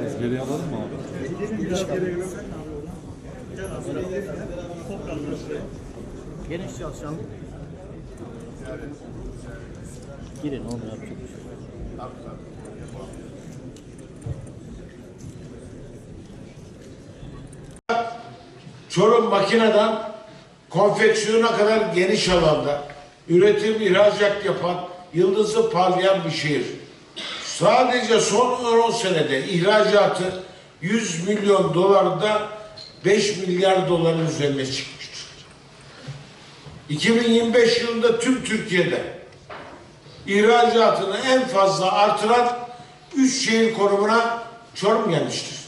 Biraz geriye alalım mı abi? Geniş çalışalım. Girin onu yapacak bir şey. Çorum makineden konfeksiyona kadar geniş alanda üretim, ihracat yapan, yıldızı parlayan bir şehir. Sadece son 10 senede ihracatı 100 milyon dolarda 5 milyar doların üzerine çıkmıştır. 2025 yılında tüm Türkiye'de ihracatını en fazla artıran 3 şehir konumuna Çorum gelmiştir.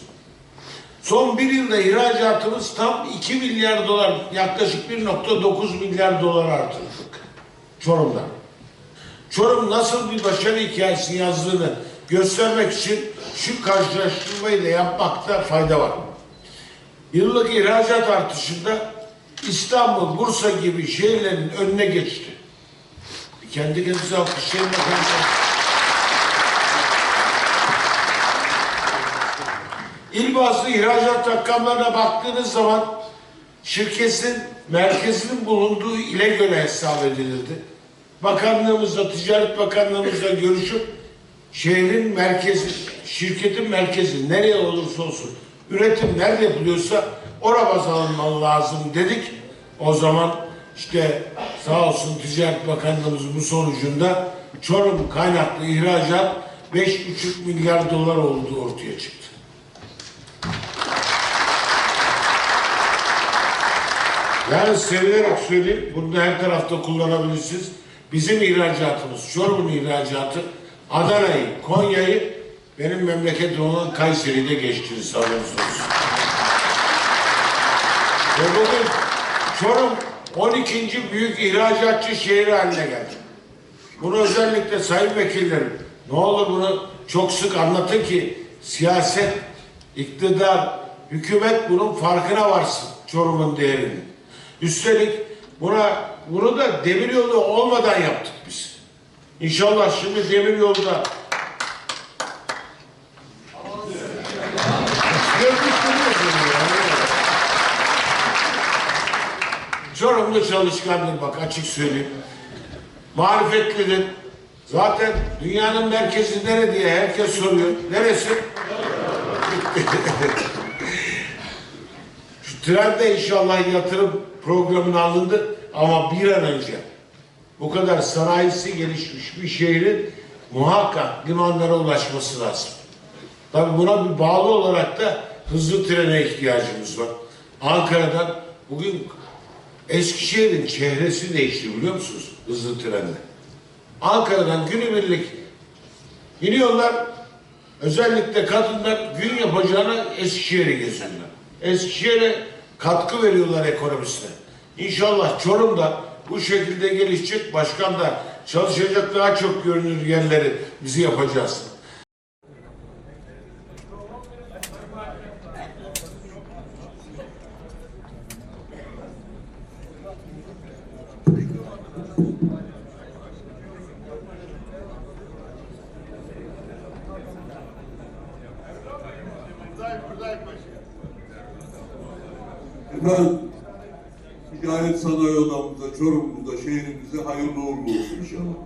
Son bir yılda ihracatımız tam 2 milyar dolar, yaklaşık 1.9 milyar dolar artırdık Çorum'da. Çorum nasıl bir başarı hikayesi yazdığını göstermek için şu karşılaştırmayı da yapmakta fayda var. Yıllık ihracat artışında İstanbul, Bursa gibi şehirlerin önüne geçti. Kendi kendinize alkışlayın. İl bazlı ihracat rakamlarına baktığınız zaman şirketin merkezinin bulunduğu ile göre hesap edilirdi. Bakanlığımızla, Ticaret Bakanlığımızla görüşüp şehrin merkezi, şirketin merkezi nereye olursa olsun üretim nerede yapılıyorsa oraya baz alınmalı lazım dedik. O zaman işte sağ olsun Ticaret Bakanlığımız bu sonucunda Çorum kaynaklı ihracat 5,5 milyar dolar olduğu ortaya çıktı. Yani sevinerek söyleyeyim, bunu her tarafta kullanabilirsiniz. Bizim ihracatımız, Çorum'un ihracatı Adana'yı, Konya'yı benim memleketim olan Kayseri'de geçtiğini olsun. Ve bugün Çorum 12. büyük ihracatçı şehri haline geldi. Bunu özellikle sayın vekillerim ne olur bunu çok sık anlatın ki siyaset, iktidar, hükümet bunun farkına varsın Çorum'un değerini. Üstelik buna bunu da demir yolu olmadan yaptık biz. İnşallah şimdi demir yolda. Çorumlu çalışkandır bak açık söyleyeyim. Marifetlidir. Zaten dünyanın merkezi nere diye herkes soruyor. Neresi? Trende inşallah yatırım programına alındı ama bir an önce bu kadar sanayisi gelişmiş bir şehrin muhakkak limanlara ulaşması lazım. Tabi buna bir bağlı olarak da hızlı trene ihtiyacımız var. Ankara'dan bugün Eskişehir'in çehresi değişti biliyor musunuz hızlı trenle? Ankara'dan günübirlik iniyorlar. Özellikle kadınlar gün yapacağına Eskişehir'i geziyorlar. Eskişehir'e katkı veriyorlar ekonomisine. İnşallah Çorum'da bu şekilde gelişecek. Başkan da çalışacak daha çok görünür yerleri bizi yapacağız. Efendim, ticaret sanayi odamıza, Çorum'umuza, şehrimize hayırlı uğurlu olsun inşallah.